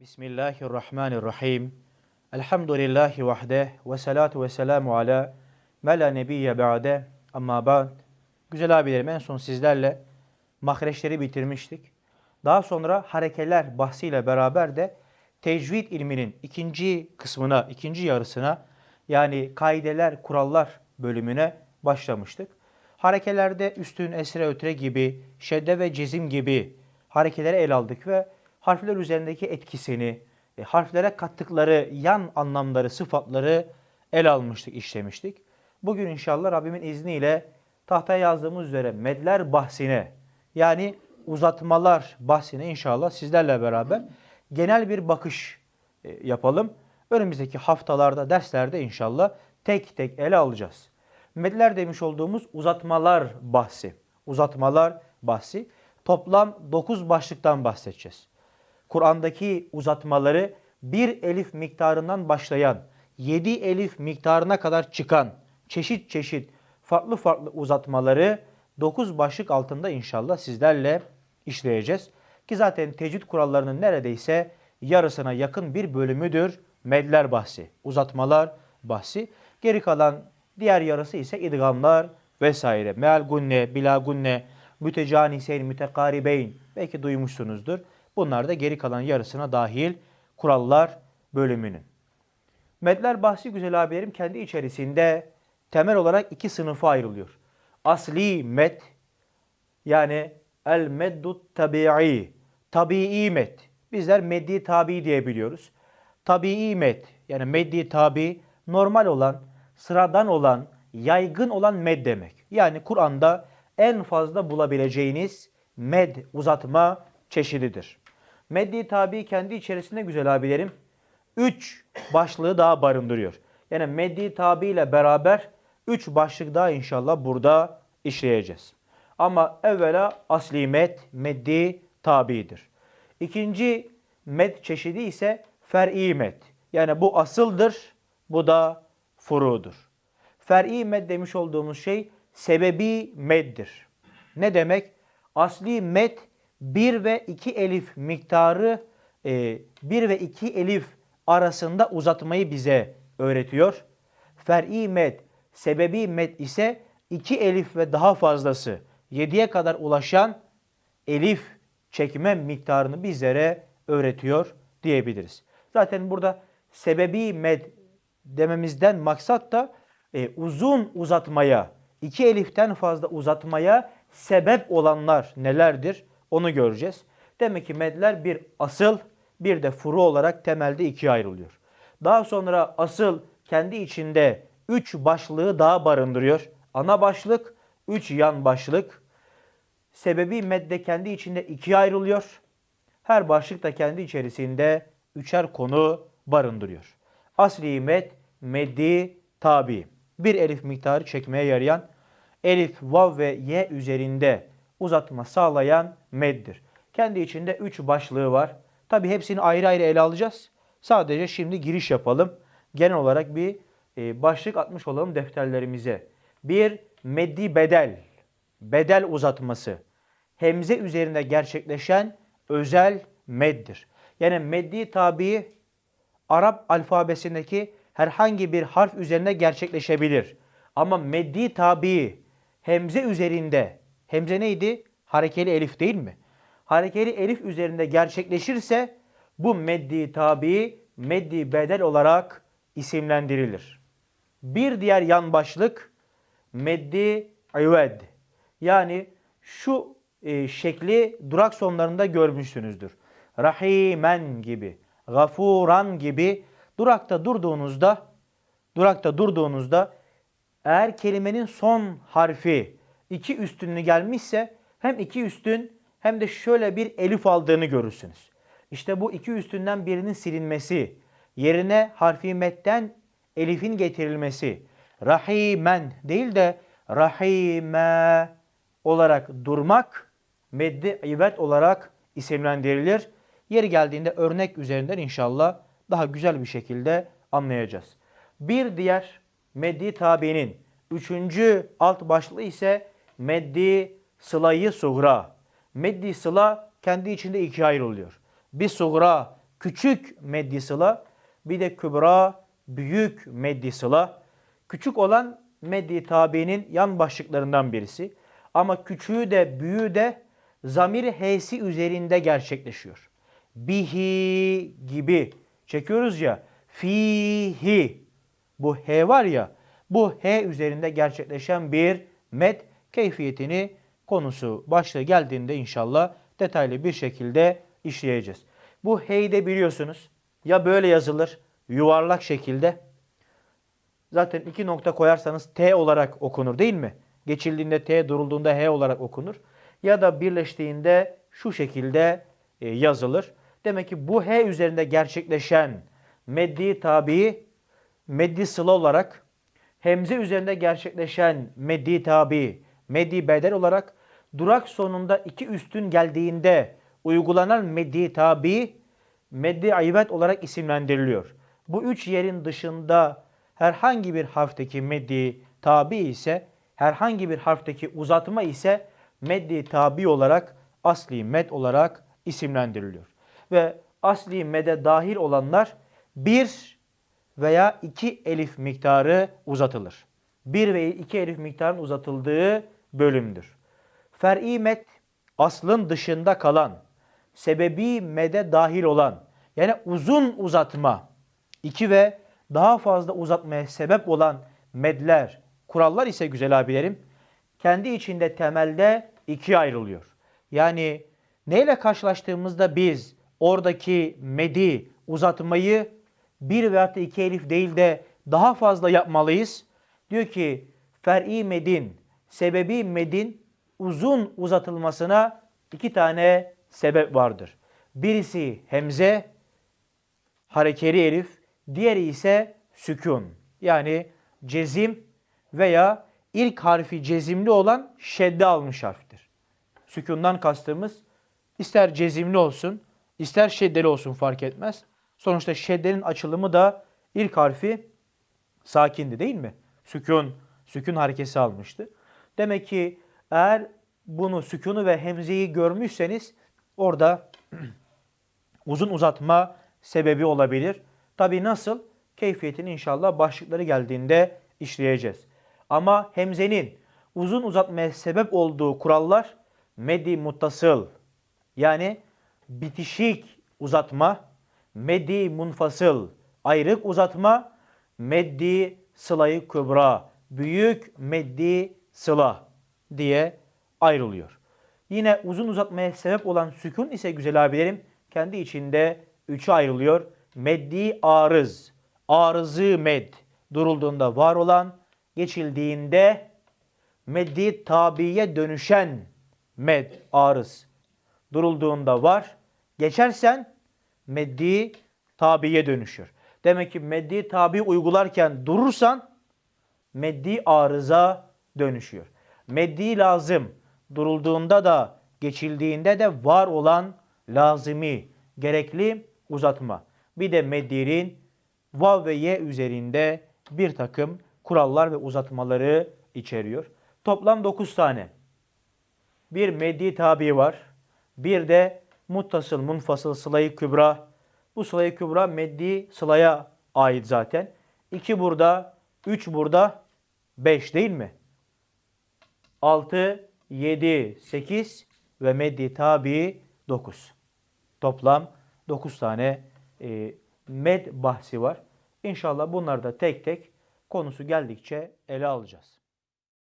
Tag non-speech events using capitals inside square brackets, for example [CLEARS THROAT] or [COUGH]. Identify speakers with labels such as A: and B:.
A: Bismillahirrahmanirrahim. Elhamdülillahi vahde ve salatu ve selamu ala mela nebiyye ba'de amma ba'd. Güzel abilerim en son sizlerle mahreçleri bitirmiştik. Daha sonra harekeler bahsiyle beraber de tecvid ilminin ikinci kısmına, ikinci yarısına yani kaideler, kurallar bölümüne başlamıştık. Harekelerde üstün, esre, ötre gibi, şedde ve cezim gibi harekeleri ele aldık ve harfler üzerindeki etkisini, e, harflere kattıkları yan anlamları, sıfatları ele almıştık, işlemiştik. Bugün inşallah Rabbimin izniyle tahtaya yazdığımız üzere medler bahsine yani uzatmalar bahsine inşallah sizlerle beraber genel bir bakış e, yapalım. Önümüzdeki haftalarda, derslerde inşallah tek tek ele alacağız. Medler demiş olduğumuz uzatmalar bahsi. Uzatmalar bahsi. Toplam 9 başlıktan bahsedeceğiz. Kur'an'daki uzatmaları bir elif miktarından başlayan, 7 elif miktarına kadar çıkan çeşit çeşit farklı farklı uzatmaları 9 başlık altında inşallah sizlerle işleyeceğiz. Ki zaten tecvid kurallarının neredeyse yarısına yakın bir bölümüdür medler bahsi, uzatmalar bahsi. Geri kalan diğer yarısı ise idgamlar vesaire. Meal gunne, bila gunne, mütecaniseyn, mütekaribeyn belki duymuşsunuzdur. Bunlar da geri kalan yarısına dahil kurallar bölümünün. Medler bahsi güzel abilerim kendi içerisinde temel olarak iki sınıfa ayrılıyor. Asli med yani el meddut tabi'i, tabii med. Bizler meddi tabi diye biliyoruz. Tabii med yani meddi tabi normal olan, sıradan olan, yaygın olan med demek. Yani Kur'an'da en fazla bulabileceğiniz med uzatma çeşididir. Meddi tabi kendi içerisinde güzel abilerim üç başlığı daha barındırıyor. Yani meddi tabi ile beraber üç başlık daha inşallah burada işleyeceğiz. Ama evvela asli med, meddi tabidir. İkinci med çeşidi ise fer'i med. Yani bu asıldır, bu da furudur. Fer'i med demiş olduğumuz şey sebebi meddir. Ne demek? Asli med 1 ve 2 elif miktarı 1 e, ve 2 elif arasında uzatmayı bize öğretiyor. Fer'i med, sebebi med ise 2 elif ve daha fazlası 7'ye kadar ulaşan elif çekme miktarını bizlere öğretiyor diyebiliriz. Zaten burada sebebi med dememizden maksat da e, uzun uzatmaya, iki eliften fazla uzatmaya sebep olanlar nelerdir? Onu göreceğiz. Demek ki medler bir asıl bir de furu olarak temelde ikiye ayrılıyor. Daha sonra asıl kendi içinde üç başlığı daha barındırıyor. Ana başlık, üç yan başlık. Sebebi medde kendi içinde ikiye ayrılıyor. Her başlık da kendi içerisinde üçer konu barındırıyor. Asli med, meddi, tabi. Bir elif miktarı çekmeye yarayan, elif, vav ve ye üzerinde uzatma sağlayan meddir. Kendi içinde üç başlığı var. Tabi hepsini ayrı ayrı ele alacağız. Sadece şimdi giriş yapalım. Genel olarak bir e, başlık atmış olalım defterlerimize. Bir, meddi bedel. Bedel uzatması. Hemze üzerinde gerçekleşen özel meddir. Yani meddi tabi Arap alfabesindeki herhangi bir harf üzerinde gerçekleşebilir. Ama meddi tabi hemze üzerinde Hemze neydi? Harekeli elif değil mi? Harekeli elif üzerinde gerçekleşirse bu meddi tabi, meddi bedel olarak isimlendirilir. Bir diğer yan başlık meddi ived. Yani şu e, şekli durak sonlarında görmüşsünüzdür. Rahimen gibi, gafuran gibi durakta durduğunuzda durakta durduğunuzda eğer kelimenin son harfi iki üstünlü gelmişse hem iki üstün hem de şöyle bir elif aldığını görürsünüz. İşte bu iki üstünden birinin silinmesi, yerine harfi metten elifin getirilmesi, rahimen değil de rahime olarak durmak, meddi ivet olarak isimlendirilir. Yeri geldiğinde örnek üzerinden inşallah daha güzel bir şekilde anlayacağız. Bir diğer meddi tabinin üçüncü alt başlığı ise meddi sılayı sugra. Meddi sıla kendi içinde ikiye ayrılıyor. Bir sugra küçük meddi sıla bir de kübra büyük meddi sıla. Küçük olan meddi tabiinin yan başlıklarından birisi. Ama küçüğü de büyüğü de zamir h'si üzerinde gerçekleşiyor. Bihi gibi çekiyoruz ya fihi bu h var ya bu h üzerinde gerçekleşen bir met keyfiyetini konusu başlığı geldiğinde inşallah detaylı bir şekilde işleyeceğiz. Bu h'yi de biliyorsunuz ya böyle yazılır yuvarlak şekilde zaten iki nokta koyarsanız T olarak okunur değil mi? Geçildiğinde T, durulduğunda H olarak okunur. Ya da birleştiğinde şu şekilde e, yazılır. Demek ki bu H üzerinde gerçekleşen meddi tabi, meddi sıla olarak, hemze üzerinde gerçekleşen meddi tabi, meddi bedel olarak, durak sonunda iki üstün geldiğinde uygulanan meddi tabi, meddi ayvet olarak isimlendiriliyor. Bu üç yerin dışında herhangi bir harfteki meddi tabi ise, herhangi bir harfteki uzatma ise meddi tabi olarak, asli med olarak isimlendiriliyor. Ve asli mede dahil olanlar bir veya iki elif miktarı uzatılır. Bir ve iki elif miktarın uzatıldığı bölümdür. Fer'i med aslın dışında kalan, sebebi mede dahil olan, yani uzun uzatma, iki ve daha fazla uzatmaya sebep olan medler, kurallar ise güzel abilerim, kendi içinde temelde ikiye ayrılıyor. Yani neyle karşılaştığımızda biz oradaki medi, uzatmayı bir veya da iki elif değil de daha fazla yapmalıyız. Diyor ki fer'i medin, sebebi medin uzun uzatılmasına iki tane sebep vardır. Birisi hemze, harekeli elif, diğeri ise sükun. Yani cezim veya ilk harfi cezimli olan şedde almış harftir. Sükundan kastımız ister cezimli olsun, ister şeddeli olsun fark etmez. Sonuçta şeddenin açılımı da ilk harfi sakindi değil mi? Sükun, sükun harekesi almıştı. Demek ki eğer bunu sükunu ve hemzeyi görmüşseniz orada [CLEARS THROAT] uzun uzatma sebebi olabilir. Tabi nasıl? Keyfiyetini inşallah başlıkları geldiğinde işleyeceğiz. Ama hemzenin uzun uzatmaya sebep olduğu kurallar meddi muttasıl yani bitişik uzatma, meddi munfasıl ayrık uzatma, meddi sılayı kübra büyük meddi sıla diye ayrılıyor. Yine uzun uzatmaya sebep olan sükun ise güzel abilerim kendi içinde üçe ayrılıyor. Meddi arız, arızı med durulduğunda var olan, geçildiğinde meddi tabiye dönüşen med, arız durulduğunda var. Geçersen meddi tabiye dönüşür. Demek ki meddi tabi uygularken durursan meddi arıza dönüşüyor. Meddi lazım durulduğunda da geçildiğinde de var olan lazimi gerekli uzatma. Bir de meddirin vav ve ye üzerinde bir takım kurallar ve uzatmaları içeriyor. Toplam 9 tane. Bir meddi tabi var. Bir de muttasıl, munfasıl, sılayı kübra. Bu sılayı kübra meddi sılaya ait zaten. 2 burada, 3 burada, 5 değil mi? 6, 7, 8 ve meddi tabi 9. Toplam 9 tane e, med bahsi var. İnşallah bunları da tek tek konusu geldikçe ele alacağız.